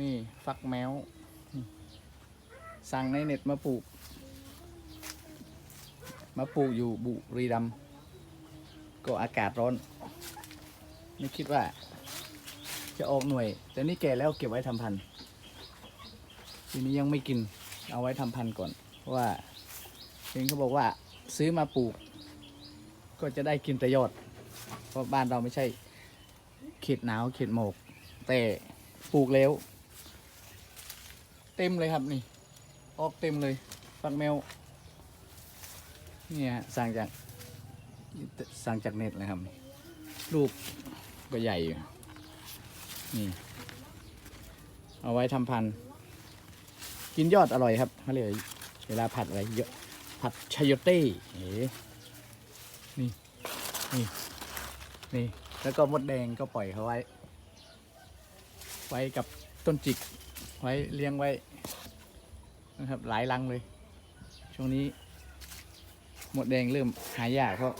นี่ฟักแมว สั่งในเน็ตมาปลูก มาปลูกอยู่บุรีรัมย์ก็อากาศร้อน ไม่คิดว่า จะออกหน่วย แต่นี่แก่แล้วเก็บไว้ทำพันธุ์ทีนี้ยังไม่กินเอาไว้ทำพันธุ์ก่อนเพราะว่าเห็นเขาบอกว่าซื้อมาปลูก ก็จะได้กินแต่ยอด เพราะบ้านเราไม่ใช่เขตหนาวเขตหมอกแต่ปลูกแล้ว เต็มเลยครับนี่ ออกเต็มเลย ฟักแมว เนี่ยฮะสั่งจากสั่งจากเน็ตเลยครับลูกก็ใหญ่อยู่นี่ เอาไว้ทำพันธุ์กินยอดอร่อยครับเขาเรียกเวลาผัดอะไรเยอะผัดชายเต้เอ๋นี่ นี่ นี่ แล้วก็มดแดงก็ปล่อยเขาไว้ ไว้กับต้นจิก ไว้เลี้ยงไว้นะครับหลายรังเลย ช่วงนี้ หมดแดงเริ่มหายากเพราะ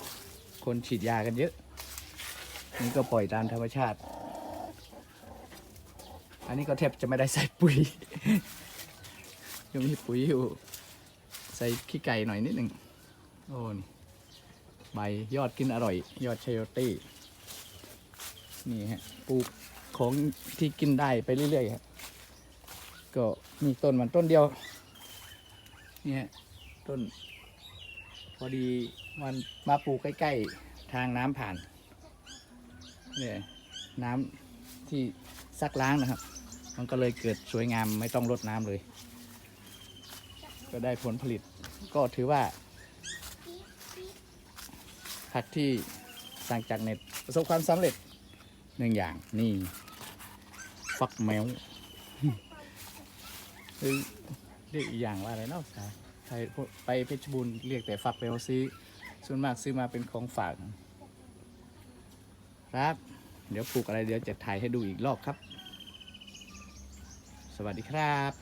คนฉีดยากันเยอะ นี่ก็ปล่อยตามธรรมชาติ อันนี้ก็แทบจะไม่ได้ใส่ปุ๋ย ยังมีปุ๋ยอยู่ ใส่ขี้ไก่หน่อยนิดหนึ่งโอ้นี่ใบยอดกินอร่อย ยอดชายตี้นี่ฮะปลูกของที่กินได้ไปเรื่อยๆครับ ก็มีต้นมันต้นเดียวเนี่ยต้น พอดีมันมาปลูกใกล้ ๆ ทางน้ำผ่านเนี่ยน้ำที่ซักล้างนะครับ มันก็เลยเกิดสวยงามไม่ต้องรดน้ำเลย ก็ได้ผลผลิต ก็ถือว่า ผักที่สั่งจากเน็ตประสบความสำเร็จหนึ่งอย่างนี่ ฟักแมว เฮ้ยเรียกอีกอย่างว่าอะไรเนาะสาไทยไปเพชรบูรณ์เรียกแต่ฝักแมวซื้อส่วนมากซื้อมาเป็นของฝากครับ เดี๋ยวปลูกอะไรเดี๋ยวจะถ่ายให้ดูอีกรอบครับ สวัสดีครับ